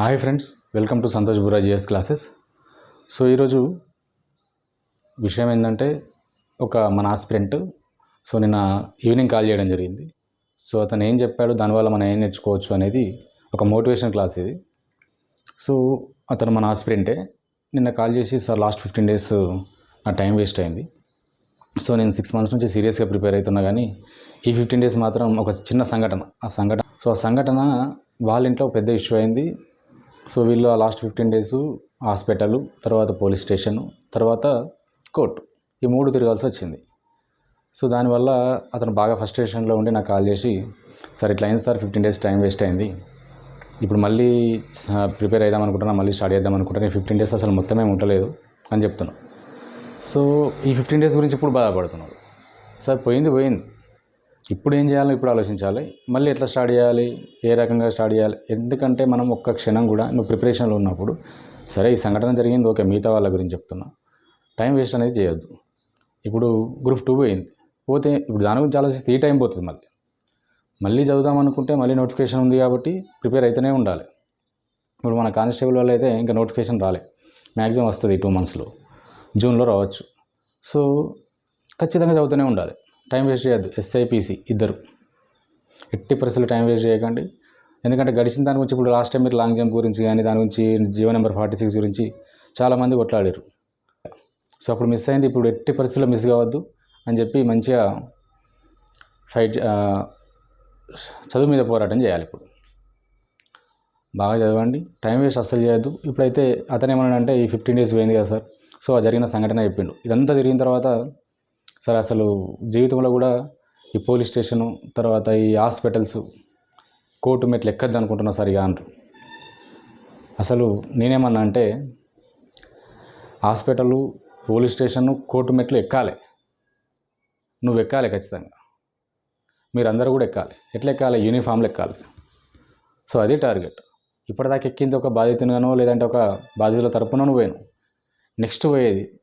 Hi friends welcome to Santosh Bura GS classes so ఈరోజు విషయం ఏంటంటే ఒక మన ఆస్పిరెంట్ సో నిన్న ఈవినింగ్ కాల్ చేయడం జరిగింది. సో అతను ఏం చెప్పాడు దానివల్ల మనం ఏం నేర్చుకోవచ్చు అనేది ఒక మోటివేషన్ క్లాస్ ఇది. సో అతను మన ఆస్పిరెంటే నిన్న కాల్ చేసి సార్ లాస్ట్ ఫిఫ్టీన్ డేస్ నా టైం వేస్ట్ అయింది. సో నేను సిక్స్ మంత్స్ నుంచి సీరియస్గా ప్రిపేర్ అవుతున్నా కానీ ఈ ఫిఫ్టీన్ డేస్ మాత్రం ఒక చిన్న సంఘటన. ఆ సంఘటన సో ఆ సంఘటన వాళ్ళ ఇంట్లో పెద్ద ఇష్యూ అయింది. సో వీళ్ళు ఆ లాస్ట్ ఫిఫ్టీన్ డేస్ హాస్పిటల్ తర్వాత పోలీస్ స్టేషన్ తర్వాత కోర్టు. ఈ మూడు తిరగాల్సి వచ్చింది. సో దానివల్ల అతను బాగా ఫస్ట్రేషన్లో ఉండి నాకు కాల్ చేసి సార్ ఇట్లా అయింది sir fifteen days time waste అయింది. ఇప్పుడు మళ్ళీ ప్రిపేర్ అయిదాం అనుకుంటున్నా మళ్ళీ స్టార్ట్ చేద్దాం అనుకుంటున్నా ఫిఫ్టీన్ డేస్ అసలు మొత్తమే ఉండలేదు అని చెప్తున్నాను సో ఈ ఫిఫ్టీన్ డేస్ గురించి ఇప్పుడు బాధపడుతున్నాడు. సార్ పోయింది పోయింది. ఇప్పుడు ఏం చేయాలో ఇప్పుడు ఆలోచించాలి. మళ్ళీ ఎట్లా స్టార్ట్ చేయాలి? ఏ రకంగా స్టార్ట్ చేయాలి? ఎందుకంటే మనం ఒక్క క్షణం కూడా నువ్వు ప్రిపరేషన్లో ఉన్నప్పుడు సరే ఈ సంఘటన జరిగింది ఓకే మిగతా వాళ్ళ గురించి చెప్తున్నా. టైం వేస్ట్ అనేది చేయొద్దు. ఇప్పుడు గ్రూప్ టూ పోయింది. పోతే ఇప్పుడు దాని గురించి ఆలోచిస్తే ఈ టైం పోతుంది మళ్ళీ. మళ్ళీ చదువుదాం అనుకుంటే మళ్ళీ నోటిఫికేషన్ ఉంది కాబట్టి ప్రిపేర్ అయితేనే ఉండాలి. ఇప్పుడు మన కానిస్టేబుల్ వల్ల అయితే ఇంకా నోటిఫికేషన్ రాలే. మ్యాక్సిమం వస్తుంది టూ మంత్స్లో. జూన్లో రావచ్చు. సో ఖచ్చితంగా చదువుతూనే ఉండాలి. టైం వేస్ట్ చేయొద్దు ఎస్ఐపిసి ఇద్దరు. ఎట్టి పరిస్థితుల్లో టైం వేస్ట్ చేయకండి. ఎందుకంటే గడిచిన దాని గురించి ఇప్పుడు లాస్ట్ టైం మీరు లాంగ్ జంప్ గురించి కానీ దాని గురించి జీవో నెంబర్ ఫార్టీ సిక్స్ గురించి చాలామంది కొట్లాడారు. సో అప్పుడు మిస్ అయింది ఇప్పుడు ఎట్టి పరిస్థితుల్లో మిస్ కావద్దు అని చెప్పి మంచిగా ఫైట్ చదువు మీద పోరాటం చేయాలి ఇప్పుడు. బాగా చదవండి టైం వేస్ట్ అస్సలు చేయొద్దు. ఇప్పుడైతే అతను ఏమన్నాడంటే ఈ ఫిఫ్టీన్ డేస్ పోయింది కదా సార్. సో ఆ జరిగిన సంఘటన చెప్పిండు. ఇదంతా తిరిగిన తర్వాత సార్ అసలు జీవితంలో కూడా ఈ పోలీస్ స్టేషను తర్వాత ఈ హాస్పిటల్స్ కోర్టు మెట్లు ఎక్కద్దు అనుకుంటున్నా సార్ ఇక అంటారు అసలు నేనేమన్నా అంటే హాస్పిటల్ పోలీస్ స్టేషను కోర్టు మెట్లు ఎక్కాలి. నువ్వు ఎక్కాలి ఖచ్చితంగా. మీరందరూ కూడా ఎక్కాలి. ఎట్లా ఎక్కాలి? యూనిఫామ్లు ఎక్కాలి. సో అది టార్గెట్. ఇప్పటిదాకా ఎక్కింది ఒక బాధితునిగానో లేదంటే ఒక బాధితుల తరపున నువ్వు పోయాను నెక్స్ట్ పోయేది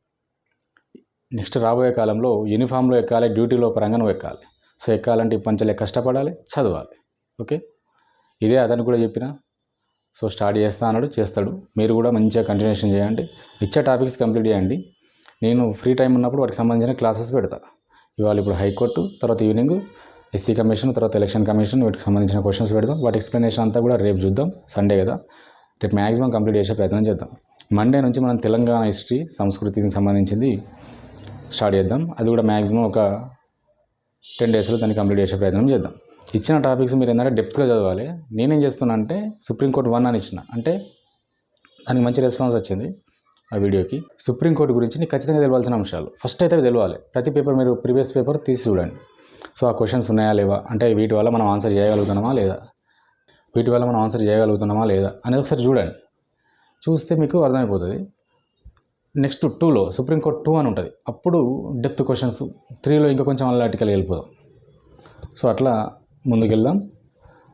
నెక్స్ట్ రాబోయే కాలంలో యూనిఫామ్లో ఎక్కాలి డ్యూటీలో పరంగా నువ్వు ఎక్కాలి. సో ఎక్కాలంటే ఇప్పంచలే కష్టపడాలి? చదవాలి. ఓకే? ఇదే అతను కూడా చెప్పిన. సో స్టార్ట్ చేస్తా అన్నాడు చేస్తాడు. మీరు కూడా మంచిగా కంటిన్యూషన్ చేయండి. ఇచ్చే టాపిక్స్ కంప్లీట్ చేయండి. నేను ఫ్రీ టైం ఉన్నప్పుడు వాటికి సంబంధించిన క్లాసెస్ పెడతా. ఇవాళ ఇప్పుడు హైకోర్టు తర్వాత ఈవినింగ్ ఎస్సీ కమిషన్ తర్వాత ఎలక్షన్ కమిషన్ వీటికి సంబంధించిన క్వశ్చన్స్ పెడదాం. వాటి ఎక్స్ప్లెనేషన్ అంతా కూడా రేపు చూద్దాం సండే కదా. రేపు మ్యాక్సిమం కంప్లీట్ చేసే ప్రయత్నం చేద్దాం. మండే నుంచి మనం తెలంగాణ హిస్టరీ సంస్కృతికి సంబంధించింది స్టార్ట్ చేద్దాం. అది కూడా మ్యాక్సిమం ఒక టెన్ డేస్లో దాన్ని కంప్లీట్ చేసే ప్రయత్నం చేద్దాం. ఇచ్చిన టాపిక్స్ మీరు ఏంటంటే డెప్త్గా చదవాలి. నేనేం చేస్తున్నా అంటే సుప్రీంకోర్టు వన్ అని ఇచ్చిన. అంటే దానికి మంచి రెస్పాన్స్ వచ్చింది ఆ వీడియోకి. సుప్రీంకోర్టు గురించి నీకు ఖచ్చితంగా తెలియాల్సిన అంశాలు. ఫస్ట్ అయితే తెలవాలి. తెలియాలి ప్రతి పేపర్ మీరు ప్రీవియస్ పేపర్ తీసి చూడండి. సో ఆ క్వశ్చన్స్ ఉన్నాయా లేవా? అంటే వీటి వల్ల మనం ఆన్సర్ చేయగలుగుతున్నామా లేదా? వీటి వల్ల మనం ఆన్సర్ చేయగలుగుతున్నామా లేదా? అనేది ఒకసారి చూడండి. చూస్తే మీకు అర్థమైపోతుంది. నెక్స్ట్ టూలో సుప్రీంకోర్టు టూ అని ఉంటుంది. అప్పుడు డెప్త్ క్వశ్చన్స్ త్రీలో ఇంకా కొంచెం అల్లాటికల్ వెళ్ళిపోదాం. సో అట్లా ముందుకెళ్దాం.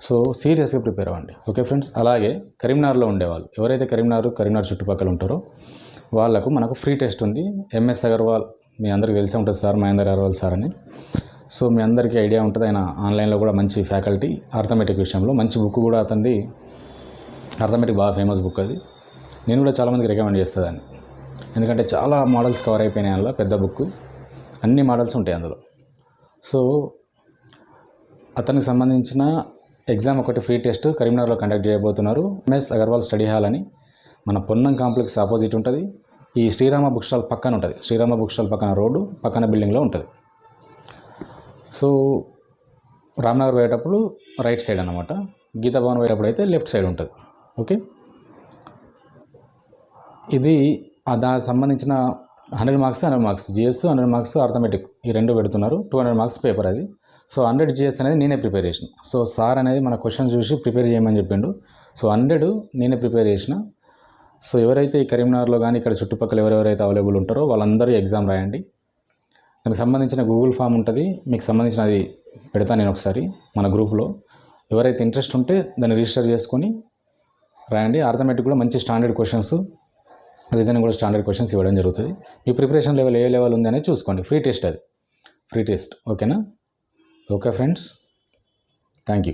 సో సీరియస్గా ప్రిపేర్ అవ్వండి. Okay friends? అలాగే కరీంనగర్లో ఉండేవాళ్ళు. ఎవరైతే కరీంనగర్ కరీంనగర్ చుట్టుపక్కల ఉంటారో వాళ్ళకు మనకు ఫ్రీ టెస్ట్ ఉంది. ఎంఎస్ అగర్వాల్ మీ అందరికీ తెలిసే ఉంటుంది సార్ మహేందర్ అగర్వాల్ సార్ అని. సో మీ అందరికీ ఐడియా ఉంటుంది. ఆయన ఆన్లైన్లో కూడా మంచి ఫ్యాకల్టీ అర్థమెటిక్ విషయంలో మంచి బుక్ కూడా అతనిది. అర్థమెటిక్ బాగా ఫేమస్ బుక్ అది. నేను కూడా చాలామందికి రికమెండ్ చేస్తాను ఎందుకంటే చాలా మోడల్స్ కవర్ అయిపోయినాయి అందులో పెద్ద బుక్. అన్ని మోడల్స్ ఉంటాయి అందులో. సో అతనికి సంబంధించిన ఎగ్జామ్ ఒకటి ఫ్రీ టెస్ట్ కరీంనగర్లో కండక్ట్ చేయబోతున్నారు ఎంఎస్ అగర్వాల్ స్టడీ హాల్ అని. మన పొన్నం కాంప్లెక్స్ ఆపోజిట్ ఉంటుంది. ఈ శ్రీరామ బుక్ స్టాల్ పక్కన ఉంటుంది. శ్రీరామ బుక్ స్టాల్ పక్కన రోడ్డు పక్కన బిల్డింగ్లో ఉంటుంది. సో రామ్నగర్ పోయేటప్పుడు రైట్ సైడ్ అనమాట గీతా భవన్ పోయేటప్పుడు అయితే లెఫ్ట్ సైడ్ ఉంటుంది. ఓకే? ఇది దానికి సంబంధించిన hundred marks hundred marks. GS hundred marks arithmetic ఈ రెండు పెడుతున్నారు. టూ హండ్రెడ్ మార్క్స్ పేపర్ అది. సో హండ్రెడ్ జిఎస్ అనేది నేనే ప్రిపేర్ చేసిన సో సార్ అనేది మన క్వశ్చన్స్ చూసి ప్రిపేర్ చేయమని చెప్పిండు. సో హండ్రెడ్ నేనే ప్రిపేర్ చేసిన. సో ఎవరైతే ఈ కరీంనగర్లో కానీ ఇక్కడ చుట్టుపక్కల ఎవరెవరైతే అవైలబుల్ ఉంటారో వాళ్ళందరూ ఎగ్జామ్ రాయండి. దానికి సంబంధించిన గూగుల్ ఫామ్ ఉంటుంది. మీకు సంబంధించిన అది పెడతాను నేను ఒకసారి మన గ్రూప్లో ఎవరైతే ఇంట్రెస్ట్ ఉంటే దాన్ని రిజిస్టర్ చేసుకొని రాయండి. అర్థమెటిక్ కూడా మంచి స్టాండర్డ్ క్వశ్చన్స్ రీజనింగ్ కూడా స్టాండర్డ్ క్వశ్చన్స్ ఇవ్వడం జరుగుతుంది. మీ ప్రిపరేషన్ లెవెల్ ఏ లెవెల్ ఉంది అనేది చూసుకోండి. ఫ్రీ టెస్ట్ అది. Free test. ఓకేనా? Okay friends. Thank you.